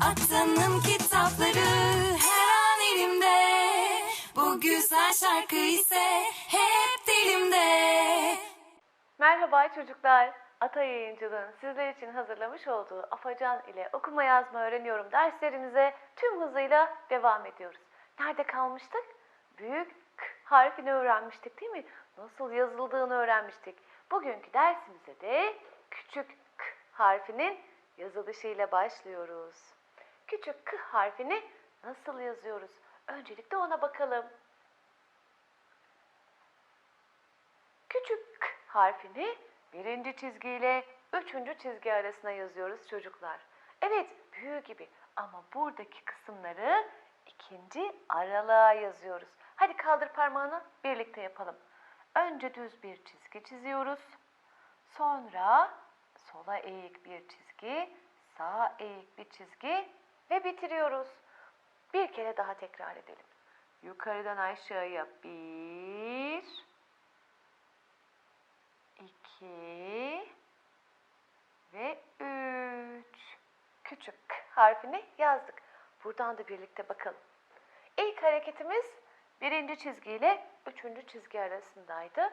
Atanın kitapları her an elimde. Bu güzel şarkı ise hep dilimde. Merhaba çocuklar. Ata Yayıncılığın sizler için hazırlamış olduğu Afacan ile okuma yazma öğreniyorum derslerimize tüm hızıyla devam ediyoruz. Nerede kalmıştık? Büyük K harfini öğrenmiştik değil mi? Nasıl yazıldığını öğrenmiştik. Bugünkü dersimize de küçük K harfinin yazılışıyla başlıyoruz. Küçük K harfini nasıl yazıyoruz? Öncelikle ona bakalım. Küçük K harfini birinci çizgiyle üçüncü çizgi arasına yazıyoruz çocuklar. Evet büyü gibi ama buradaki kısımları ikinci aralığa yazıyoruz. Hadi kaldır parmağını birlikte yapalım. Önce düz bir çizgi çiziyoruz. Sonra sola eğik bir çizgi, sağa eğik bir çizgi ve bitiriyoruz. Bir kere daha tekrar edelim. Yukarıdan aşağıya bir, iki ve üç. Küçük K harfini yazdık. Buradan da birlikte bakalım. İlk hareketimiz birinci çizgi ile üçüncü çizgi arasındaydı.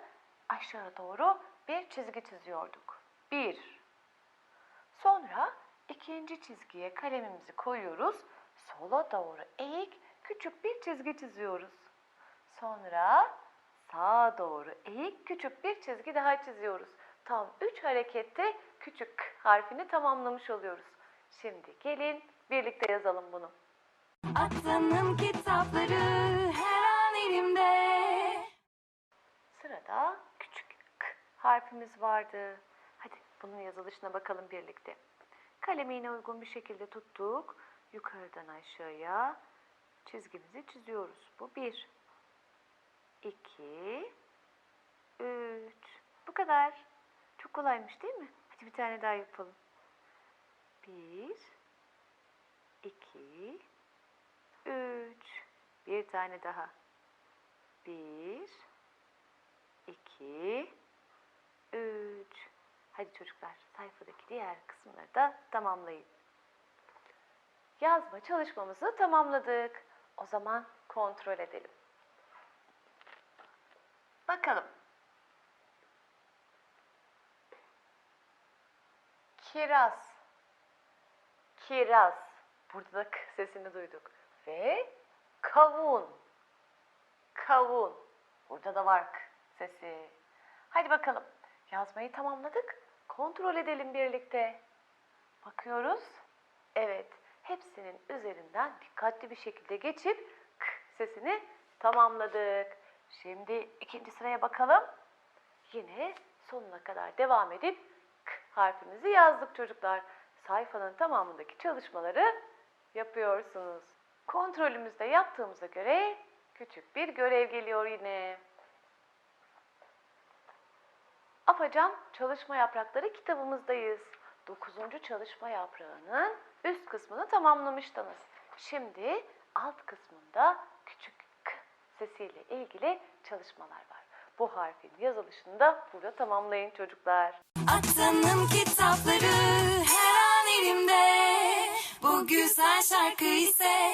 Aşağı doğru bir çizgi çiziyorduk. Bir. Sonra ikinci çizgiye kalemimizi koyuyoruz. Sola doğru eğik küçük bir çizgi çiziyoruz. Sonra sağa doğru eğik küçük bir çizgi daha çiziyoruz. Tam üç harekette küçük harfini tamamlamış oluyoruz. Şimdi gelin birlikte yazalım bunu. Atanın kitapları her an elimde. Sırada küçük K harfimiz vardı. Hadi bunun yazılışına bakalım birlikte. Kalemi yine uygun bir şekilde tuttuk. Yukarıdan aşağıya çizgimizi çiziyoruz. Bu bir. iki, üç. Bu kadar. Çok kolaymış değil mi? Hadi bir tane daha yapalım. Bir, iki, üç. Bir tane daha. Bir, iki, üç. Hadi çocuklar sayfadaki diğer kısımları da tamamlayın. Yazma çalışmamızı tamamladık. O zaman kontrol edelim. Bakalım. Kiraz. Kiraz. Burada da sesini duyduk. Ve kavun. Kavun. Burada da var sesi. Hadi bakalım. Yazmayı tamamladık. Kontrol edelim birlikte. Bakıyoruz. Evet. Hepsinin üzerinden dikkatli bir şekilde geçip k sesini tamamladık. Şimdi ikinci sıraya bakalım. Yine sonuna kadar devam edip k harfimizi yazdık çocuklar. Sayfanın tamamındaki çalışmaları yapıyorsunuz. Kontrolümüzde yaptığımıza göre küçük bir görev geliyor yine. Afacan Çalışma Yaprakları kitabımızdayız. 9. çalışma yaprağının üst kısmını tamamlamıştınız. Şimdi alt kısmında küçük k sesiyle ilgili çalışmalar var. Bu harfin yazılışını da burada tamamlayın çocuklar. Atanın kitapları her an elimde. Bu güzel şarkı ise